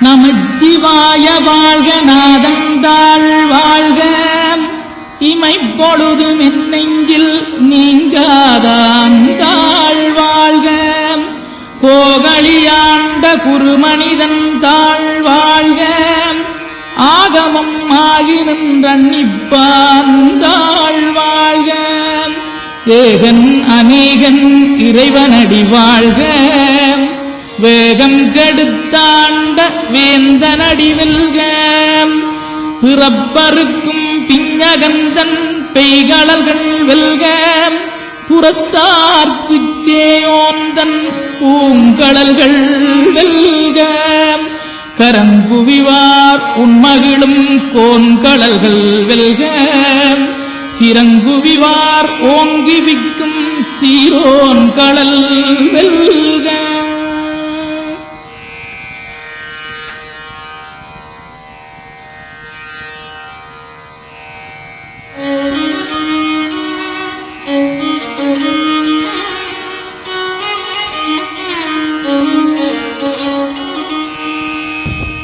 நமச்சிவாய வாழ்க நாதந்தாள் வாழ்க. இமைப்பொழுதும் என் நெஞ்சில் நீங்காதாந்தாள் வாழ்க. கோகலியாண்ட குருமனிதன் தாழ் வாழ்க. ஆகமம் ஆகி நின்றன்னிப்பான் தாழ் வாழ்க. ஏகன் அநேகன் இறைவனடி வாழ்க. வேகம் கெடுத்தாண்ட வேந்த வெல்க பிறப்பருக்கும் பிஞ்சகந்தன் பெய்களர்கள் வெல்க. புறத்தார்க்கு சேயோந்தன் பூங்கடல்கள் வெல்க. கரங்குவிவார் உண்மகிழும் கோன்கடல்கள் வெல்க. சிறங்குவிவார் ஓங்கி விக்கும் சீரோன்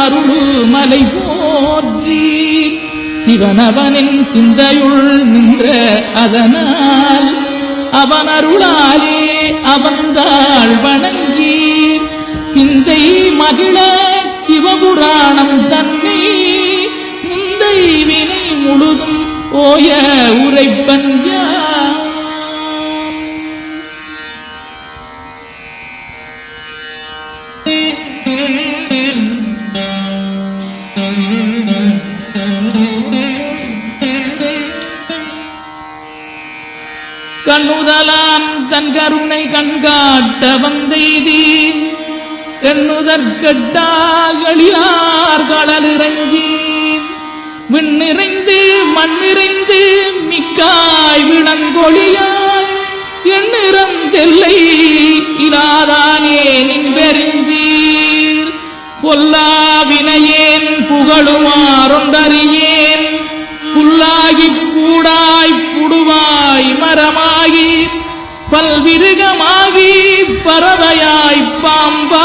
அருளுமலை போற்றி சிவனவனின் சிந்தையுள் நின்ற அதனால் அவன் அருளாலே அவந்தாள் வணங்கி சிந்தை மகிழ சிவபுராணம் தன்னை முந்தை வினை முழுதும் ஓய உரைப்பன்று கண்ணுதலான் தன் கருணை கண்காட்ட வந்தெய்தி எண்ணுதற்கட்டாகளிலார் கடலிறங்கி விண்ணிறைந்து மண்ணிறைந்து மிக்காய் விளங்கொழியாய் எண்ணிறம் தெல்லை இலாதானே நின்பெறிந்தீர். பொல்லா வினையேன் புகழுமாறொன்றறியே பல்விருகமாகி பறவையாய் பாம்பா